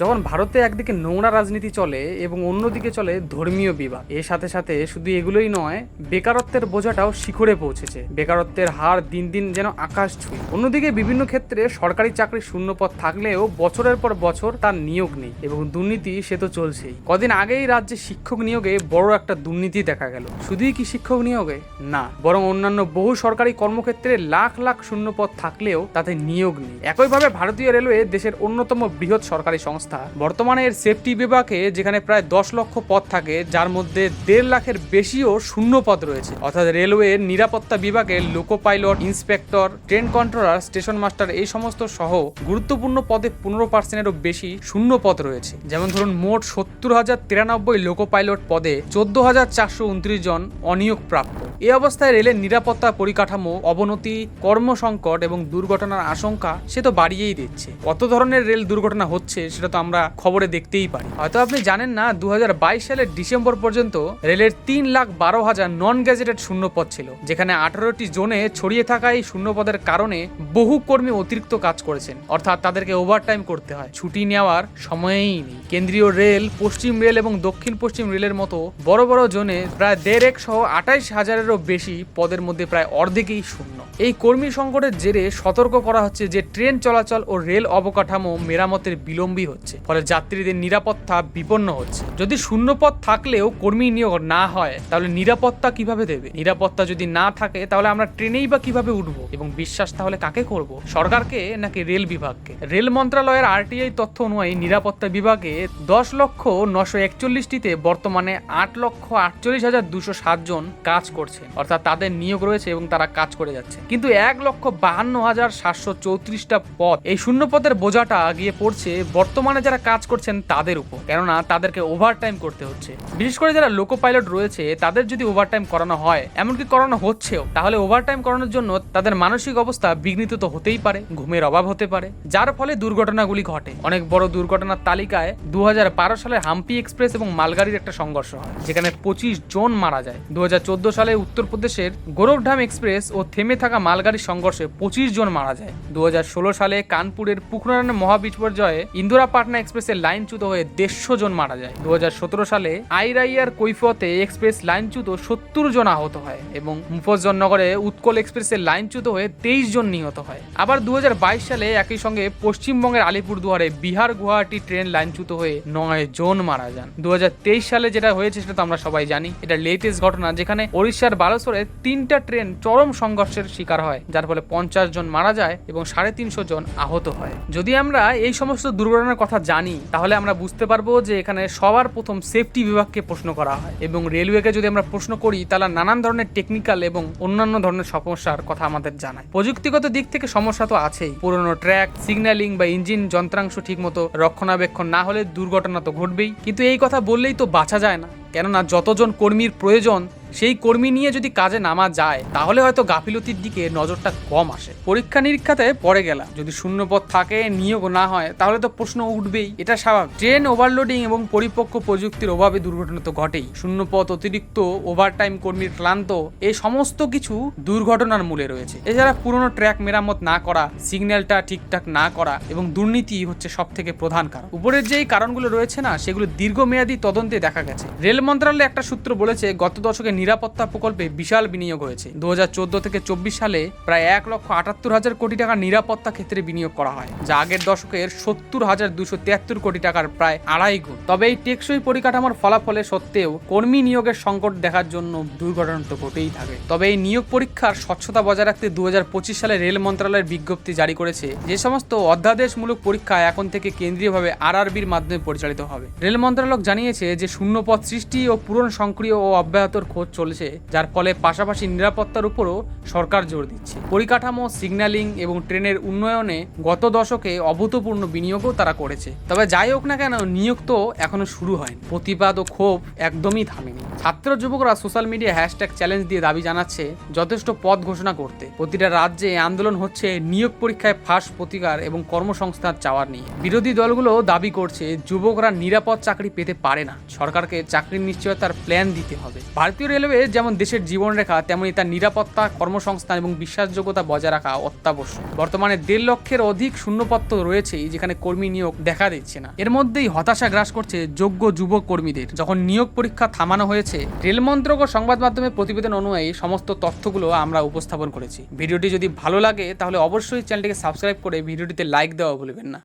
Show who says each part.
Speaker 1: যখন ভারতে একদিকে নোংরা রাজনীতি চলে এবং অন্যদিকে চলে ধর্মীয় বিবাদ। এর সাথে সাথে শুধু এগুলোই নয়, বেকারত্বের বোঝাটাও শিখরে পৌঁছেছে। বেকারত্বের হার দিন দিন যেন আকাশ ছুঁই অন্যদিকে বিভিন্ন ক্ষেত্রে সরকারি চাকরির শূন্যপদ থাকলেও বছরের পর বছর তার নিয়োগ নেই এবং দুর্নীতি সে তো চলছেই। কদিন আগেই রাজ্যে শিক্ষক নিয়োগে বড় একটা দুর্নীতি দেখা গেল। শুধুই কি শিক্ষক নিয়োগে? না, বরং অন্যান্য বহু সরকারি কর্মক্ষেত্রে লাখ লাখ শূন্যপদ থাকলেও তাতে নিয়োগ নেই। একইভাবে ভারতীয় রেলওয়ে দেশের অন্যতম বৃহৎ সরকারি সংস্থা বর্তমানে এর সেফটি বিভাগে যেখানে প্রায় দশ লক্ষ পদ থাকে, যার মধ্যে দেড় লাখের বেশিও শূন্য পদ রয়েছে। অর্থাৎ রেলওয়ের নিরাপত্তা বিভাগে loco pilot, inspector, train controller, station master এই সমস্ত সহ গুরুত্বপূর্ণ পদে পনেরো পার্সেন্টেরও বেশি শূন্য পদ রয়েছে। যেমন ধরুন, মোট সত্তর হাজার তিরানব্বই লোকো পাইলট পদে চোদ্দ হাজার চারশো উনত্রিশ জন অনিয়োগ প্রাপ্ত এই অবস্থায় রেলের নিরাপত্তা পরিকাঠামো, অবনতি, কর্মসংকট এবং দুর্ঘটনার আশঙ্কা সে তো বাড়িয়েই দিচ্ছে। কত ধরনের রেল দুর্ঘটনা হচ্ছে সেটা তো আমরা খবরে দেখতেই পারি। হয়তো আপনি জানেন না দু হাজার বাইশ সালের ডিসেম্বর পর্যন্ত রেলের তিন লাখ বারো হাজার নন গ্যাজেটেড শূন্যপদ ছিল, যেখানে আঠারোটি জোনে ছড়িয়ে থাকা এই শূন্যপদের কারণে বহু কর্মী অতিরিক্ত কাজ করেছেন। অর্থাৎ তাদেরকে ওভারটাইম করতে হয়। ছুটি নেওয়ার সময়েই নেই। কেন্দ্রীয় রেল, পশ্চিম রেল এবং দক্ষিণ পশ্চিম রেলের মতো বড় বড় জোনে প্রায় দেড় এক সহ আঠাইশ বেশি পদের মধ্যে প্রায় অর্ধেকেই শূন্য। এই কর্মী সংকটের জেরে সতর্ক করা হচ্ছে যে ট্রেন চলাচল ও রেল অবকাঠামো মেরামতের বিলম্বী হচ্ছে, ফলে যাত্রীদের নিরাপত্তা বিপন্ন হচ্ছে। যদি শূন্যপদ থাকলেও কর্মী নিয়োগ না হয়, তাহলে নিরাপত্তা কীভাবে দেবে? নিরাপত্তা যদি না থাকে, তাহলে আমরা ট্রেনেই বা কীভাবে উঠবো? এবং বিশ্বাস তাহলে কাকে করব? সরকারকে নাকি রেল বিভাগকে? রেল মন্ত্রণালয়ের আরটিআই তথ্য অনুযায়ী নিরাপত্তা বিভাগে দশ লক্ষ নশো একচল্লিশটিতে বর্তমানে আট লক্ষ আটচল্লিশ হাজার দুশো ষাট জন কাজ করছে। অর্থাৎ তাদের নিয়োগ রয়েছে এবং তারা কাজ করে যাচ্ছে। কিন্তু এক লক্ষ বাহান্ন হাজার সাতশো চৌত্রিশটা পদ। এই শূন্য পদের বোঝাটা গিয়ে পড়ছে বর্তমানে যারা কাজ করছেন তাদের উপর। কেননা তাদেরকে ওভারটাইম করতে হচ্ছে। বিশেষ করে যারা লোকো পাইলট রয়েছে, তাদের যদি ওভারটাইম করানো হয়, এমনকি করানো হচ্ছেও, তাহলে ওভারটাইম করানোর জন্য তাদের মানসিক অবস্থা বিঘ্নিত তো হতেই পারে, ঘুমের অভাব হতে পারে। যার ফলে দুর্ঘটনাগুলি ঘটে। অনেক বড় দুর্ঘটনার তালিকায় দু হাজার বারো সালে হাম্পি এক্সপ্রেস এবং মালগাড়ির একটা সংঘর্ষ হয়, যেখানে পঁচিশ জন মারা যায়। দু হাজার চোদ্দ সালে উত্তরপ্রদেশের গোরখধাম এক্সপ্রেস ও থেমে থাকা মালগাড়ির সংঘর্ষে পঁচিশ জন মারা যায়। দু হাজার ষোলো সালে কানপুরের পুকুরান মহাবিপর্যয়ে ইন্দোরা পাটনা এক্সপ্রেসের লাইনচ্যুত হয়ে দেড়শো জন মারা যায়। দুহাজার সতেরো সালে আইরাইয়ার কৈফতে এক্সপ্রেস লাইনচ্যুত সত্তর জন আহত হয় এবং মুফজ্জলনগরে উৎকল এক্সপ্রেসের লাইনচ্যুত হয়ে তেইশ জন নিহত হয়। আবার দু হাজার বাইশ সালে একই সঙ্গে পশ্চিমবঙ্গের আলিপুরদুয়ারে বিহার গুয়াহাটি ট্রেন লাইনচ্যুত হয়ে নয় জন মারা যান। দু হাজার তেইশ সালে যেটা হয়েছে সেটা তো আমরা সবাই জানি। এটা লেটেস্ট ঘটনা যেখানে ওড়িশার বালেশ্বরে তিনটা ট্রেন চরম সংঘর্ষের শিকার হয়, যার ফলে পঞ্চাশ জন মারা যায় এবং সাড়ে তিনশো জন আহত হয়। যদি আমরা এই সমস্ত দুর্ঘটনার কথা জানি, তাহলে আমরা বুঝতে পারব যে এখানে সবার প্রথম সেফটি বিভাগকে প্রশ্ন করা হয় এবং রেলওয়েকে যদি আমরা প্রশ্ন করি, তাহলে নানান ধরনের টেকনিক্যাল এবং অন্যান্য ধরনের সমস্যার কথা আমাদের জানায়। প্রযুক্তিগত দিক থেকে সমস্যা তো আছেই। পুরনো ট্র্যাক সিগন্যালিং বা ইঞ্জিন যন্ত্রাংশ ঠিকমতো রক্ষণাবেক্ষণ না হলে দুর্ঘটনা তো ঘটবেই। কিন্তু এই কথা বললেই তো বাঁচা যায় না। কেননা যতজন কর্মীর প্রয়োজন সেই কর্মী নিয়ে যদি কাজে নামা যায়, তাহলে হয়তো গাফিলতির দিকে নজরটা কম আসে। পরীক্ষা নিরীক্ষাতে পড়ে গেলাম। যদি শূন্যপদ থাকে, নিয়োগ না হয়, তাহলে তো প্রশ্ন উঠবেই। এটা স্বাভাবিক। ট্রেন ওভারলোডিং এবং পরিপক্ক প্রযুক্তির অভাবে দুর্ঘটনা তো ঘটেই। শূন্যপথ অতিরিক্ত ওভারটাইম কর্মীর ক্লান্ত এই সমস্ত কিছু দুর্ঘটনার মূলে রয়েছে। এছাড়া পুরনো ট্র্যাক মেরামত না করা, সিগন্যালটা ঠিকঠাক না করা এবং দুর্নীতি হচ্ছে সব থেকে প্রধান কারণ। উপরের যেই কারণগুলো রয়েছে না, সেগুলো দীর্ঘমেয়াদী তদন্তে দেখা গেছে। রেল মন্ত্রণালয় একটা সূত্র বলেছে, গত দশকে নিরাপত্তা প্রকল্পে বিশাল বিনিয়োগ হয়েছে। দু হাজার চোদ্দ থেকে চব্বিশ সালে প্রায় এক লক্ষ আটাত্তর হাজার কোটি টাকা নিরাপত্তা ক্ষেত্রে বিনিয়োগ করা হয়, যা আগের দশকের সত্তর হাজার দুশো তিয়াত্তর কোটি টাকার প্রায় আড়াই গুণ। তবে এই টেকসই পরিকাঠামোর ফলাফলে সত্ত্বেও কর্মী নিয়োগের সংকট দেখার জন্য দুর্ঘটনা তো ঘটেই থাকে। তবে এই নিয়োগ পরীক্ষার স্বচ্ছতা বজায় রাখতে দু হাজার পঁচিশ সালে রেল মন্ত্রণালয়ের বিজ্ঞপ্তি জারি করেছে যে সমস্ত অধ্যাদেশমূলক পরীক্ষা এখন থেকে কেন্দ্রীয়ভাবে আরআরবির মাধ্যমে পরিচালিত হবে। রেল মন্ত্রণালয় জানিয়েছে যে শূন্যপদ সৃষ্টি ও পূরণ সক্রিয় ও অব্যাহতর খোঁজ চলছে, যার ফলে পাশাপাশি নিরাপত্তার উপরও সরকার জোর দিচ্ছে। পরিকাঠামো, সিগন্যালিং এবং ট্রেনের উন্নয়নে গত দশকে অভূতপূর্ণ বিনিয়োগও তারা করেছে। তবে যাই হোক না কেন, নিয়োগ তো এখনও শুরু হয়নি। প্রতিবাদ ও ক্ষোভ একদমই থামেনি। ছাত্র যুবকরা সোশ্যাল মিডিয়া হ্যাশট্যাগ চ্যালেঞ্জ দিয়ে দাবি জানাচ্ছে, যথেষ্ট পদ ঘোষণা করতে। প্রতিটা রাজ্যে আন্দোলন হচ্ছে নিয়োগ পরীক্ষায় ফাঁস প্রতিকার এবং কর্মসংস্থান চাওয়ার নিয়ে। বিরোধী দলগুলো দাবি করছে, যুবকরা নিরাপদ চাকরি পেতে পারে না। সরকারকে চাকরির নিশ্চয়তার প্ল্যান দিতে হবে। ভারতীয় রেলওয়ে যেমন দেশের জীবন রেখা, তেমনি তার নিরাপত্তা, কর্মসংস্থান এবং বিশ্বাসযোগ্যতা বজায় রাখা অত্যাবশ্যক। বর্তমানে দেড় লক্ষের অধিক শূন্যপত্র রয়েছেই, যেখানে কর্মী নিয়োগ দেখা দিচ্ছে না। এর মধ্যেই হতাশা গ্রাস করছে যোগ্য যুবক কর্মীদের। যখন নিয়োগ পরীক্ষা থামানো হয়েছে রেল মন্ত্রক ও সংবাদ মাধ্যমের প্রতিবেদন অনুযায়ী সমস্ত তথ্যগুলো আমরা উপস্থাপন করেছি। ভিডিওটি যদি ভালো লাগে, তাহলে অবশ্যই চ্যানেলটিকে সাবস্ক্রাইব করে ভিডিওটিতে লাইক দেওয়া ভুলবেন না।